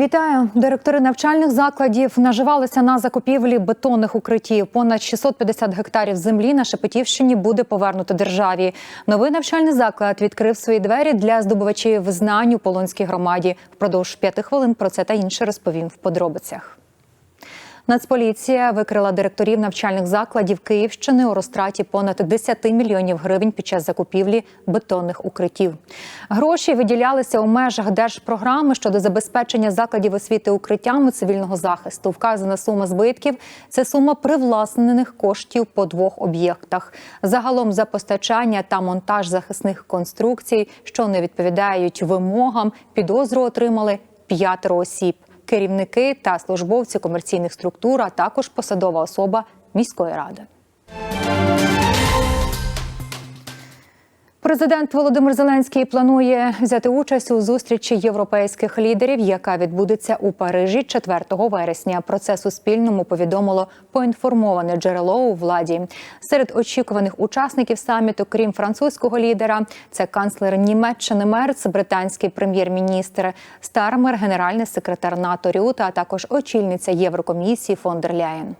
Вітаю! Директори навчальних закладів наживалися на закупівлі бетонних укриттів. Понад 650 гектарів землі на Шепетівщині буде повернуто державі. Новий навчальний заклад відкрив свої двері для здобувачів знань у Полонській громаді. Впродовж п'яти хвилин про це та інше розповім в подробицях. Нацполіція викрила директорів навчальних закладів Київщини у розтраті понад 10 мільйонів гривень під час закупівлі бетонних укриттів. Гроші виділялися у межах держпрограми щодо забезпечення закладів освіти укриттями цивільного захисту. Вказана сума збитків це сума привласнених коштів по двох об'єктах. Загалом за постачання та монтаж захисних конструкцій, що не відповідають вимогам, підозру отримали п'ятеро осіб керівники та службовці комерційних структур, а також посадова особа міської ради. Президент Володимир Зеленський планує взяти участь у зустрічі європейських лідерів, яка відбудеться у Парижі 4 вересня. Про це Суспільному повідомило поінформоване джерело у владі. Серед очікуваних учасників саміту, крім французького лідера, це канцлер Німеччини Мерц, британський прем'єр-міністр Стармер, генеральний секретар НАТО Рюта, а також очільниця Єврокомісії фон дер Ляєн.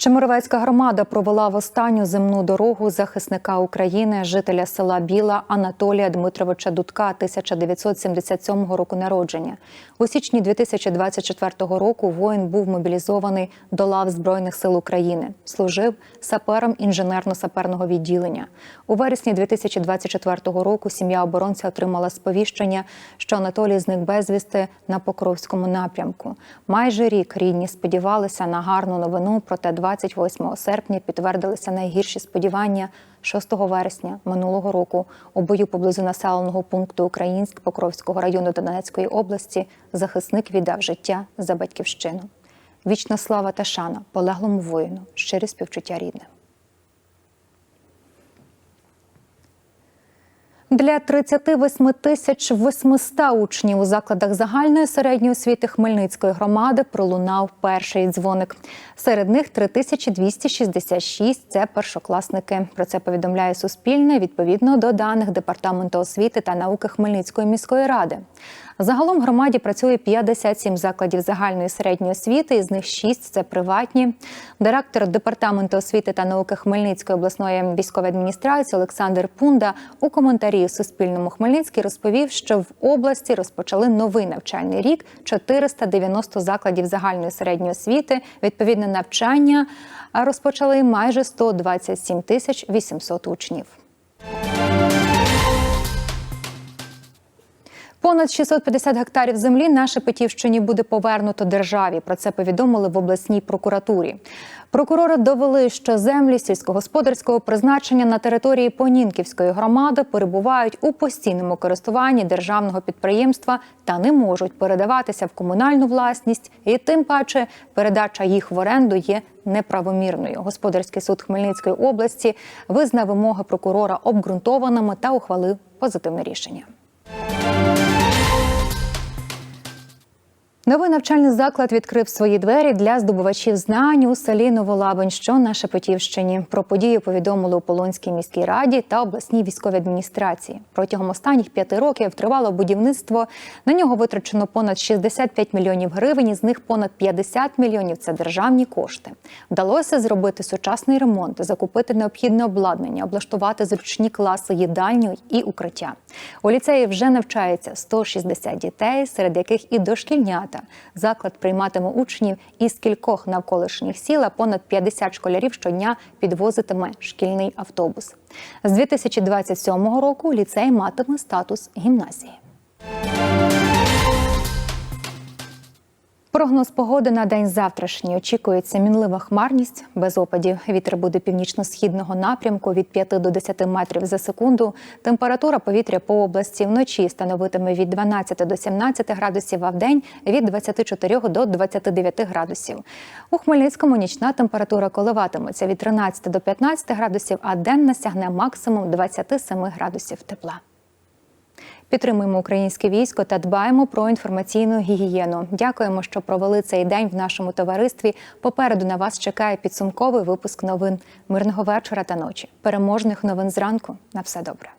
Чемеровецька громада провела в останню земну дорогу захисника України, жителя села Біла Анатолія Дмитровича Дудка, 1977 року народження. У січні 2024 року воїн був мобілізований до лав Збройних сил України. Служив сапером інженерно-саперного відділення. У вересні 2024 року сім'я оборонця отримала сповіщення, що Анатолій зник безвісти на Покровському напрямку. Майже рік рідні сподівалися на гарну новину, проте 28 серпня підтвердилися найгірші сподівання 6 вересня минулого року у бою поблизу населеного пункту Українськ Покровського району Донецької області захисник віддав життя за батьківщину. Вічна слава та шана полеглому воїну, щирі співчуття рідним. Для 38 тисяч 800 учнів у закладах загальної середньої освіти Хмельницької громади пролунав перший дзвоник. Серед них 3266 – це першокласники. Про це повідомляє Суспільне відповідно до даних Департаменту освіти та науки Хмельницької міської ради. Загалом в громаді працює 57 закладів загальної середньої освіти, із них 6 – це приватні. Директор департаменту освіти та науки Хмельницької обласної військової адміністрації Олександр Пунда у коментарі Суспільному Хмельницький розповів, що в області розпочали новий навчальний рік 490 закладів загальної середньої освіти. Відповідне навчання розпочали майже 127 тисяч 800 учнів. Понад 650 гектарів землі на Шепетівщині буде повернуто державі. Про це повідомили в обласній прокуратурі. Прокурори довели, що землі сільськогосподарського призначення на території Понінківської громади перебувають у постійному користуванні державного підприємства та не можуть передаватися в комунальну власність, і тим паче передача їх в оренду є неправомірною. Господарський суд Хмельницької області визнав вимоги прокурора обґрунтованими та ухвалив позитивне рішення. Новий навчальний заклад відкрив свої двері для здобувачів знань у селі Новолабонь, що на Шепетівщині. Про подію повідомили у Полонській міській раді та обласній військовій адміністрації. Протягом останніх п'яти років тривало будівництво. На нього витрачено понад 65 мільйонів гривень. Із них понад 50 мільйонів це державні кошти. Вдалося зробити сучасний ремонт, закупити необхідне обладнання, облаштувати зручні класи їдальню і укриття. У ліцеї вже навчається 160 дітей, серед яких і дошкільнята. Заклад прийматиме учнів із кількох навколишніх сіл, а понад 50 школярів щодня підвозитиме шкільний автобус. З 2027 року ліцей матиме статус гімназії. Прогноз погоди на день завтрашній. Очікується мінлива хмарність без опадів. Вітер буде північно-східного напрямку від 5 до 10 метрів за секунду. Температура повітря по області вночі становитиме від 12 до 17 градусів, а в день від 24 до 29 градусів. У Хмельницькому нічна температура коливатиметься від 13 до 15 градусів, а денна сягне максимум 27 градусів тепла. Підтримуємо українське військо та дбаємо про інформаційну гігієну. Дякуємо, що провели цей день в нашому товаристві. Попереду на вас чекає підсумковий випуск новин. Мирного вечора та ночі. Переможних новин зранку. На все добре.